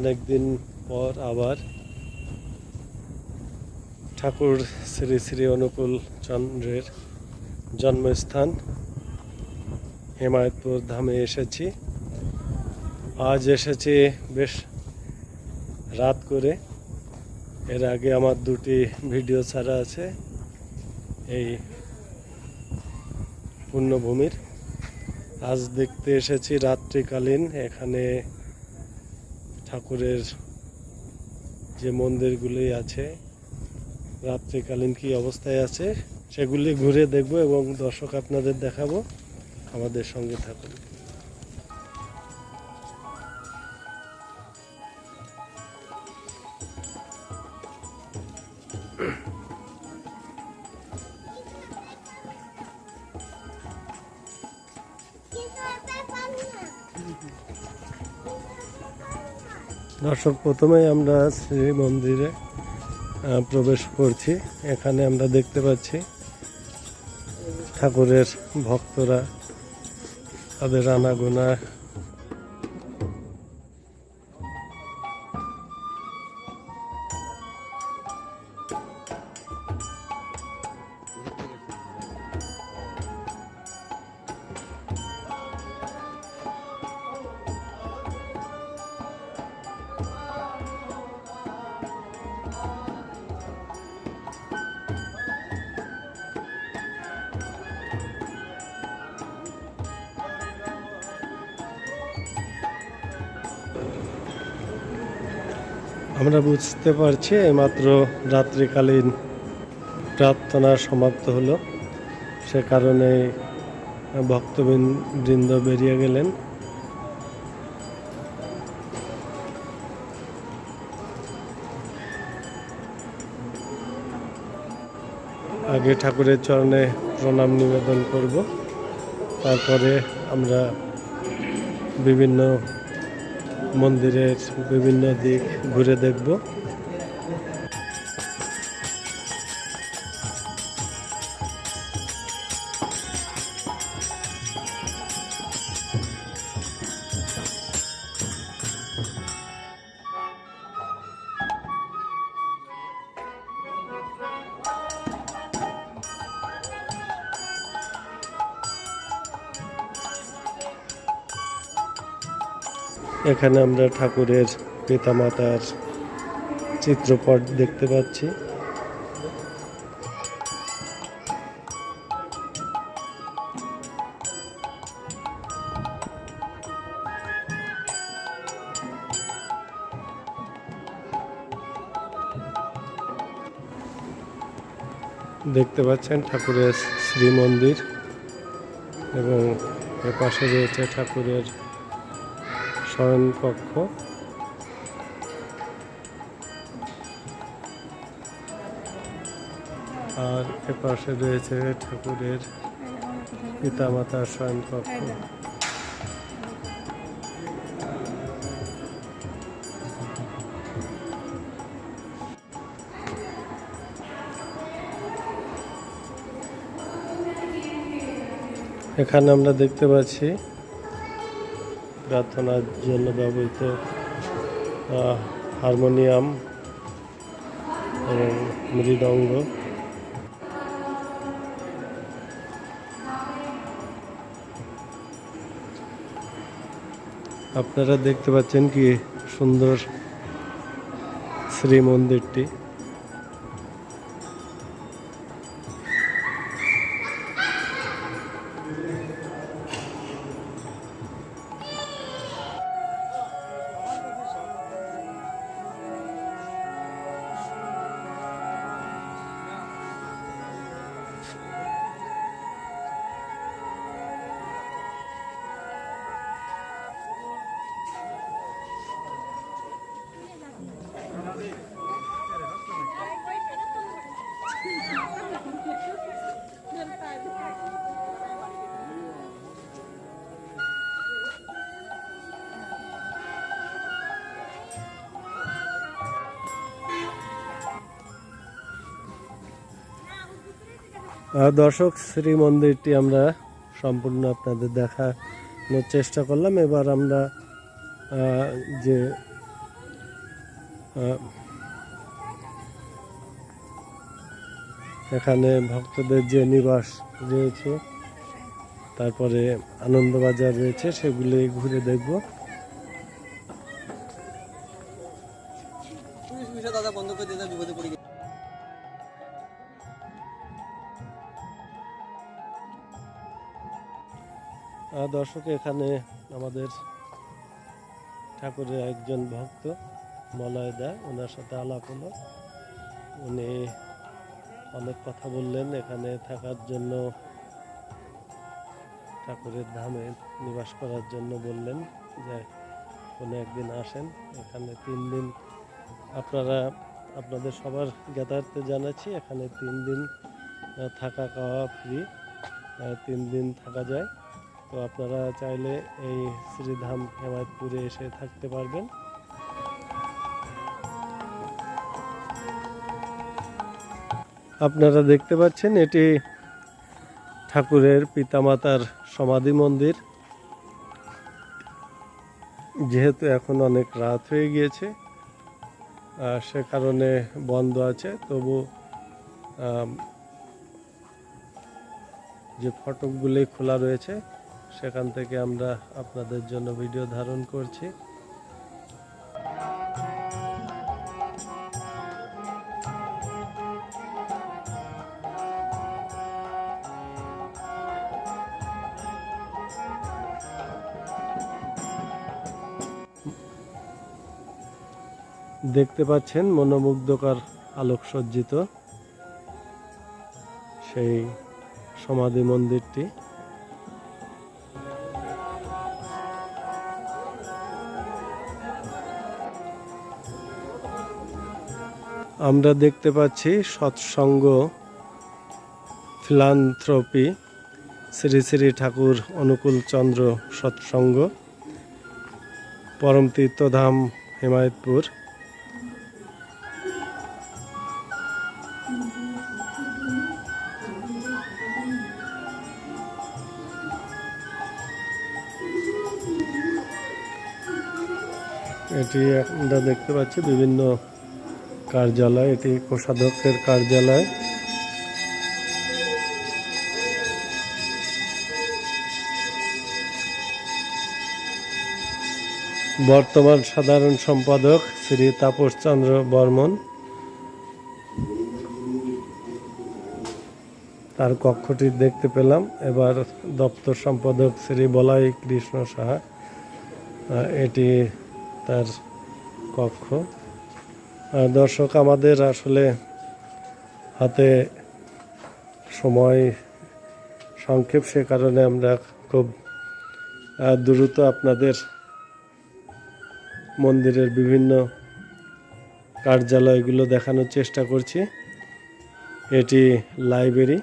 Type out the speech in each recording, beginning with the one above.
অনেক দিন পর আবার ঠাকুর শ্রী শ্রী অনুকূল চন্দ্রের জন্মস্থান হেমায়তপুর ধামে এসেছি। আজ এসেছি বেশ রাত করে। এর আগে আমার দুটি ভিডিও ছাড়া আছে এই পুণ্যভূমির আজ দেখতে এসেছি রাত্রিকালীন, এখানে ঠাকুরের যে মন্দিরগুলি আছে, রাত্রিকালীন কি অবস্থায় আছে, সেগুলি ঘুরে দেখব এবং দর্শক আপনাদের দেখাবো। আমাদের সঙ্গে থাকুন। দর্শক প্রথমেই আমরা শ্রী মন্দিরে প্রবেশ করছি। এখানে আমরা দেখতে পাচ্ছি ঠাকুরের ভক্তরা, তাদের আনাগোনা আমরা বুঝতে পারছি এইমাত্র রাত্রিকালীন প্রার্থনা সমাপ্ত হলো। সে কারণে ভক্তবৃন্দ বেরিয়ে গেলেন। আগে ঠাকুরের চরণে প্রণাম নিবেদন করব। তারপরে আমরা বিভিন্ন মন্দিরের বিভিন্ন দিক ঘুরে দেখব। এখানে আমরা ঠাকুরের পিতামাতার চিত্রপট দেখতে পাচ্ছি। দেখতে পাচ্ছেন ঠাকুরের শ্রী মন্দির এবং পাশে রয়েছে ঠাকুরের শয়ন কক্ষ। আর এপাশে রয়েছে ঠাকুরের পিতামাতার শয়ন কক্ষ। এখানে আমরা দেখতে পাচ্ছি প্রার্থনার জন্য ব্যবহৃত হারমোনিয়াম এবং মৃদঙ্গ। আপনারা দেখতে পাচ্ছেন কি সুন্দর শ্রী মন্দিরটি দর্শক শ্রী মন্দিরটি আমরা সম্পূর্ণ আপনাদের দেখানোর চেষ্টা করলাম। এবার আমরা যে এখানে ভক্তদের যে নিবাস রয়েছে, তারপরে আনন্দবাজার রয়েছে, সেগুলি ঘুরে দেখব। দর্শক, এখানে আমাদের ঠাকুরের একজন ভক্ত, মলয় দা, ওনার সাথে আলাপ হলো। উনি অনেক কথা বললেন এখানে থাকার জন্য, ঠাকুরের ধামে নিবাস করার জন্য বললেন যে কোনো একদিন আসেন। এখানে তিন দিন আপনারা, আপনাদের সবার জ্ঞাতার্থে জানাচ্ছি, এখানে তিন দিন থাকা খাওয়া ফ্রি তিন দিন থাকা যায়। তো আপনারা চাইলে এই শ্রীধাম হেমায়তপুরে এসে থাকতে পারবেন। আপনারা দেখতে পাচ্ছেন এটি ঠাকুরের পিতামাতার সমাধি মন্দির। যেহেতু এখন অনেক রাত হয়ে গিয়েছে সে কারণে বন্ধ আছে। তবু যে ফটকগুলি খোলা রয়েছে সেখান থেকে আমরা আপনাদের জন্য ভিডিও ধারণ করছি। দেখতে পাচ্ছেন মনোমুগ্ধকর আলোকসজ্জিত সেই সমাধি মন্দিরটি। আমরা দেখতে পাচ্ছি সৎসঙ্গ ফিলান্থ্রপি, শ্রী শ্রী ঠাকুর অনুকূল চন্দ্র সৎসঙ্গ, পরম তীর্থধাম হেমায়তপুর। এটি আমরা দেখতে পাচ্ছি বিভিন্ন কার্যালয়, এটি কোষাধ্যক্ষের কার্যালয়। বর্তমান সাধারণ সম্পাদক শ্রী তাপস চন্দ্র বর্মন। তার কক্ষটি দেখতে পেলাম। এবার দপ্তর সম্পাদক শ্রী বলাই কৃষ্ণ সাহা এটি তার কক্ষ। দর্শক, আমাদের আসলে হাতে সময় সংক্ষেপ, সে কারণে আমরা খুব দ্রুত আপনাদের মন্দিরের বিভিন্ন কার্যালয়গুলো দেখানোর চেষ্টা করছি। এটি লাইব্রেরি।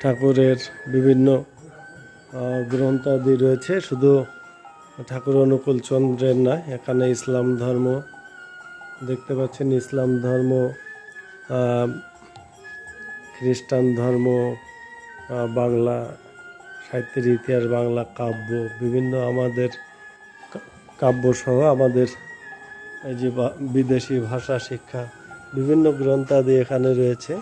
ঠাকুরের বিভিন্ন গ্রন্থাদি রয়েছে। শুধু ঠাকুর অনুকূল চন্দ্রের না এখানে ইসলাম ধর্ম, দেখতে পাচ্ছেন ইসলাম ধর্ম খ্রিস্টান ধর্ম বাংলা সাহিত্যের ইতিহাস, বাংলা কাব্য, বিভিন্ন আমাদের কা- কাব্য সহ আমাদের যে বিদেশি ভাষা, শিক্ষা, বিভিন্ন গ্রন্থাদি এখানে রয়েছে।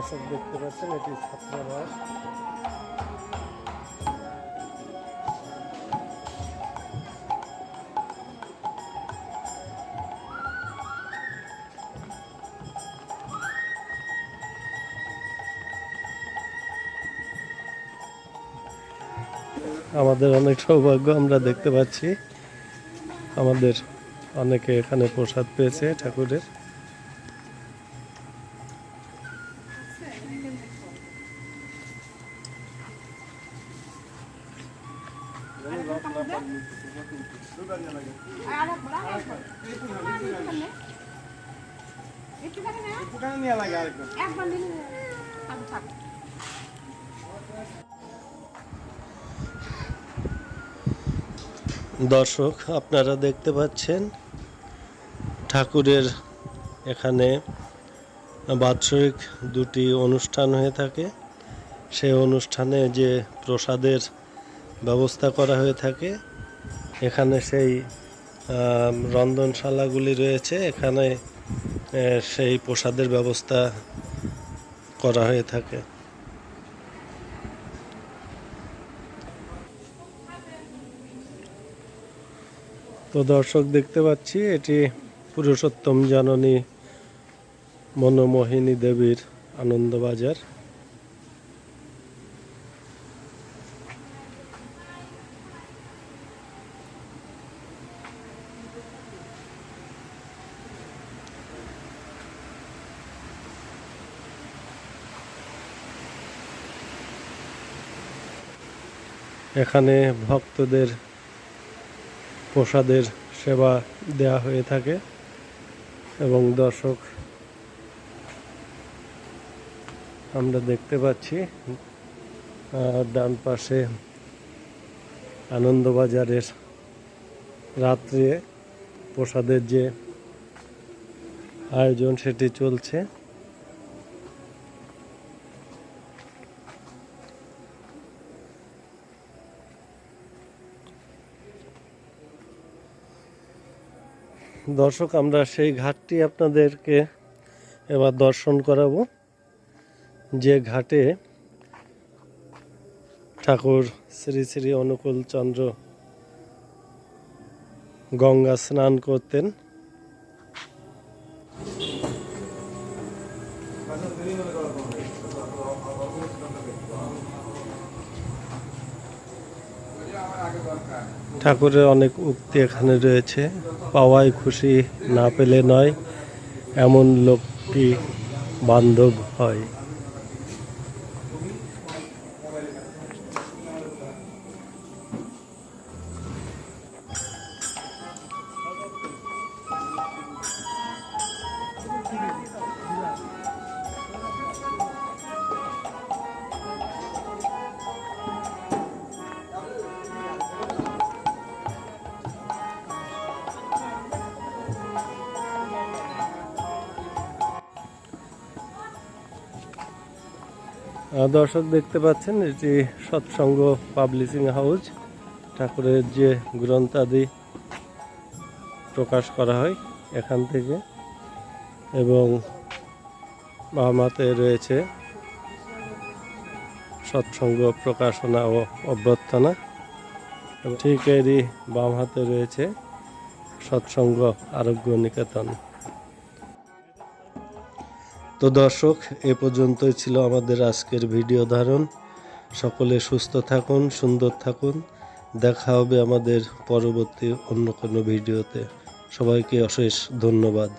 দর্শক দেখতে পাচ্ছেন, এটি ছাত্রাবাস আমাদের অনেক সৌভাগ্য আমরা দেখতে পাচ্ছি। আমাদের অনেকে এখানে প্রসাদ পেয়েছে ঠাকুরের। নিয়ে লাগে আরেকটু একবার নিলে থাক থাক। দর্শক আপনারা দেখতে পাচ্ছেন ঠাকুরের এখানে বাৎসরিক দুটি অনুষ্ঠান হয়ে থাকে। সেই অনুষ্ঠানে যে প্রসাদের ব্যবস্থা করা হয়ে থাকে এখানে সেই রন্ধনশালাগুলি রয়েছে। এখানে সেই প্রসাদের ব্যবস্থা করা হয়ে থাকে। তো দর্শক দেখতে পাচ্ছি, এটি পুরুষোত্তম জাননী মনোমোহিনী দেবীর আনন্দবাজার। এখানে ভক্তদের প্রসাদের সেবা দেয়া হয়ে থাকে এবং দর্শক আমরা দেখতে পাচ্ছি ডান পাশে আনন্দবাজারের রাত্রে প্রসাদের যে আয়োজন সেটি চলছে। দর্শক, আমরা সেই ঘাটটি আপনাদেরকে এবার দর্শন করাবো। যে ঘাটে ঠাকুর শ্রী শ্রী অনুকূল চন্দ্র গঙ্গা স্নান করতেন। ঠাকুরের অনেক উক্তি এখানে রয়েছে। পাওয়ায় খুশি না পেলে নয় এমন লোকটি বান্ধব হয়। দর্শক দেখতে পাচ্ছেন, এটি সৎসঙ্গ পাবলিশিং হাউস। ঠাকুরের যে গ্রন্থাদি প্রকাশ করা হয় এখান থেকে। এবং বামাতে রয়েছে সৎসঙ্গ প্রকাশনা ও অভ্যর্থনা। ঠিক এরই বাম হাতে রয়েছে সৎসঙ্গ আরোগ্য নিকেতন। তো দর্শক, এ পর্যন্তই ছিল আমাদের আজকের ভিডিও ধারণ। সকলে সুস্থ থাকুন, সুন্দর থাকুন। দেখা হবে আমাদের পরবর্তী অন্য কোনো ভিডিওতে। সবাইকে অশেষ ধন্যবাদ।